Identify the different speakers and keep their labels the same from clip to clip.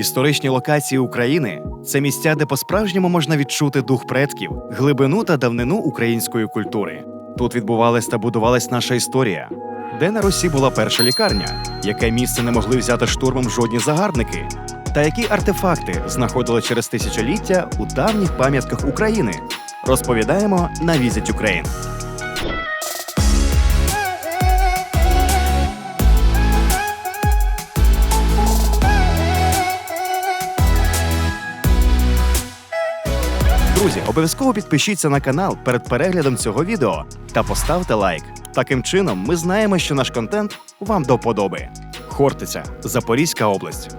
Speaker 1: Історичні локації України це місця, де по-справжньому можна відчути дух предків, глибину та давнину української культури. Тут відбувалась та будувалась наша історія, де на Русі була перша лікарня, яке місце не могли взяти штурмом жодні загарбники, та які артефакти знаходили через тисячоліття у давніх пам'ятках України. Розповідаємо на Visit Ukraine. Друзі, обов'язково підпишіться на канал перед переглядом цього відео та поставте лайк. Таким чином, ми знаємо, що наш контент вам до вподоби. Хортиця, Запорізька область.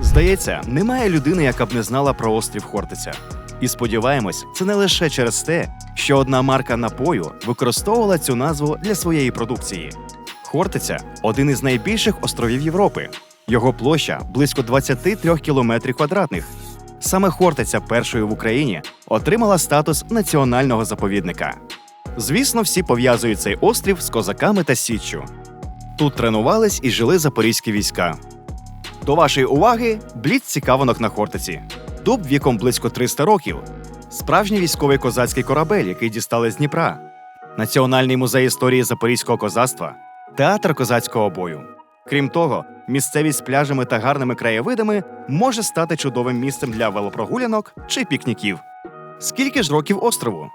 Speaker 1: Здається, немає людини, яка б не знала про острів Хортиця. І сподіваємось, це не лише через те, що одна марка напою використовувала цю назву для своєї продукції. Хортиця один із найбільших островів Європи. Його площа близько 23 кілометрів квадратних. Саме Хортиця першою в Україні отримала статус національного заповідника. Звісно, всі пов'язують цей острів з козаками та січчю. Тут тренувались і жили запорізькі війська. До вашої уваги бліц цікавинок на Хортиці. Дуб віком близько 300 років. Справжній військовий козацький корабель, який дістали з Дніпра. Національний музей історії запорізького козацтва, театр козацького бою. Крім того, місцевість з пляжами та гарними краєвидами може стати чудовим місцем для велопрогулянок чи пікніків. Скільки ж років острову?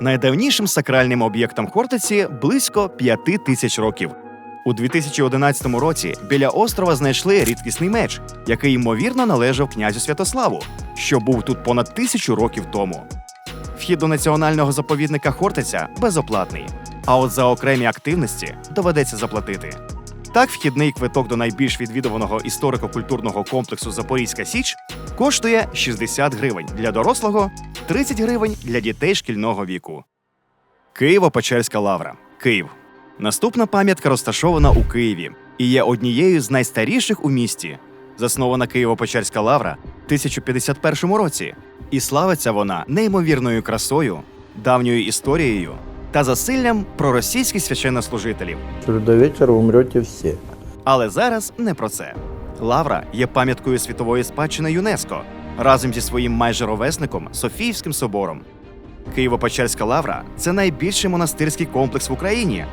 Speaker 1: Найдавнішим сакральним об'єктом Хортиці близько п'яти тисяч років. У 2011 році біля острова знайшли рідкісний меч, який ймовірно належав князю Святославу, що був тут понад тисячу років тому. Вхід до національного заповідника Хортиця безоплатний, а от за окремі активності доведеться заплатити. Так, вхідний квиток до найбільш відвідуваного історико-культурного комплексу Запорізька Січ коштує 60 гривень для дорослого, 30 гривень для дітей шкільного віку. Києво-Печерська лавра. Київ. Наступна пам'ятка розташована у Києві і є однією з найстаріших у місті. Заснована Києво-Печерська лавра в 1051 році. І славиться вона неймовірною красою, давньою історією та засиллям проросійських священнослужителів.
Speaker 2: что до вечора умрете всі.
Speaker 1: Але зараз не про це. Лавра є пам'яткою світової спадщини ЮНЕСКО разом зі своїм майже ровесником Софіївським собором. Києво-Печерська лавра це найбільший монастирський комплекс в Україні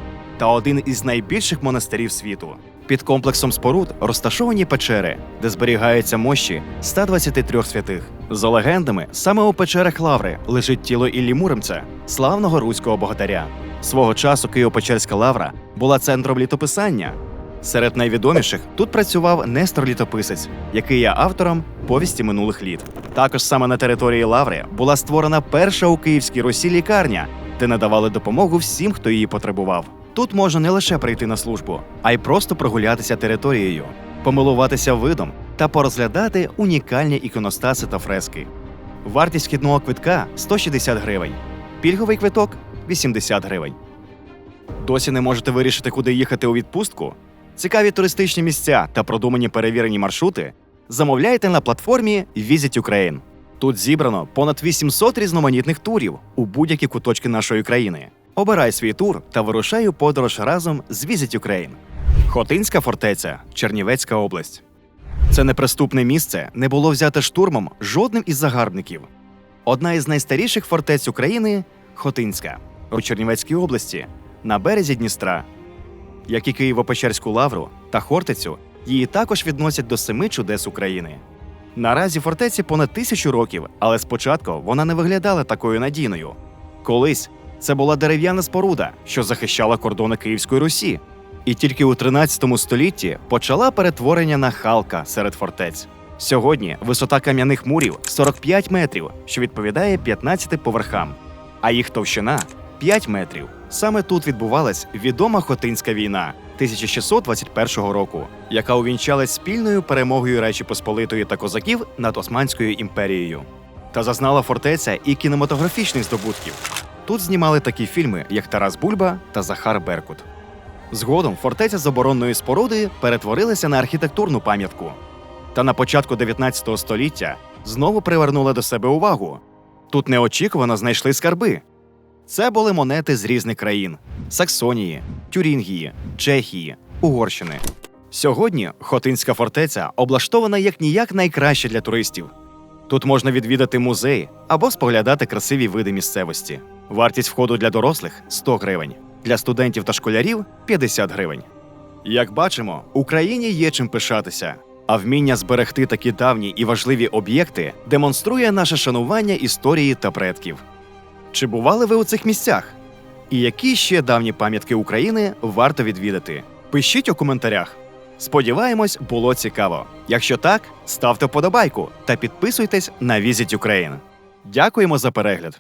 Speaker 1: та один із найбільших монастирів світу. Під комплексом споруд розташовані печери, де зберігаються мощі 123 святих. За легендами, саме у печерах лаври лежить тіло Іллі Муромця, славного руського богатаря. Свого часу Києво-Печерська лавра була центром літописання. Серед найвідоміших тут працював Нестор Літописець, який є автором повісті минулих літ. Також саме на території Лаври була створена перша у Київській Русі лікарня, де надавали допомогу всім, хто її потребував. Тут можна не лише прийти на службу, а й просто прогулятися територією, помилуватися видом та порозглядати унікальні іконостаси та фрески. Вартість вхідного квитка 160 гривень, пільговий квиток 80 гривень. Досі не можете вирішити, куди їхати у відпустку? Цікаві туристичні місця та продумані перевірені маршрути замовляйте на платформі Visit Ukraine. Тут зібрано понад 800 різноманітних турів у будь-які куточки нашої країни. Обирай свій тур та вирушай у подорож разом з Visit Ukraine. Хотинська фортеця, Чернівецька область. Це неприступне місце не було взяте штурмом жодним із загарбників. Одна із найстаріших фортець України Хотинська у Чернівецькій області на березі Дністра. Як і Києво-Печерську лавру та Хортицю, її також відносять до семи чудес України. Наразі фортеці понад тисячу років, але спочатку вона не виглядала такою надійною. Колись це була дерев'яна споруда, що захищала кордони Київської Русі, і тільки у 13 столітті почала перетворення на халка серед фортець. Сьогодні висота кам'яних мурів 45 метрів, що відповідає 15 поверхам, а їх товщина 5 метрів. Саме тут відбувалась відома Хотинська війна 1621 року, яка увінчалась спільною перемогою Речі Посполитої та козаків над Османською імперією. Та зазнала фортеця і кінематографічних здобутків. Тут знімали такі фільми, як Тарас Бульба та Захар Беркут. Згодом фортеця з оборонної споруди перетворилася на архітектурну пам'ятку. Та на початку 19 століття знову привернула до себе увагу. Тут неочікувано знайшли скарби. Це були монети з різних країн: Саксонії, Тюрінгії, Чехії, Угорщини. Сьогодні Хотинська фортеця облаштована як ніяк найкраще для туристів. Тут можна відвідати музей або споглядати красиві види місцевості. Вартість входу для дорослих 100 гривень, для студентів та школярів 50 гривень. Як бачимо, Україні є чим пишатися, а вміння зберегти такі давні і важливі об'єкти демонструє наше шанування історії та предків. Чи бували ви у цих місцях? І які ще давні пам'ятки України варто відвідати? Пишіть у коментарях. Сподіваємось, було цікаво. Якщо так, ставте вподобайку та підписуйтесь на Visit Ukraine. Дякуємо за перегляд!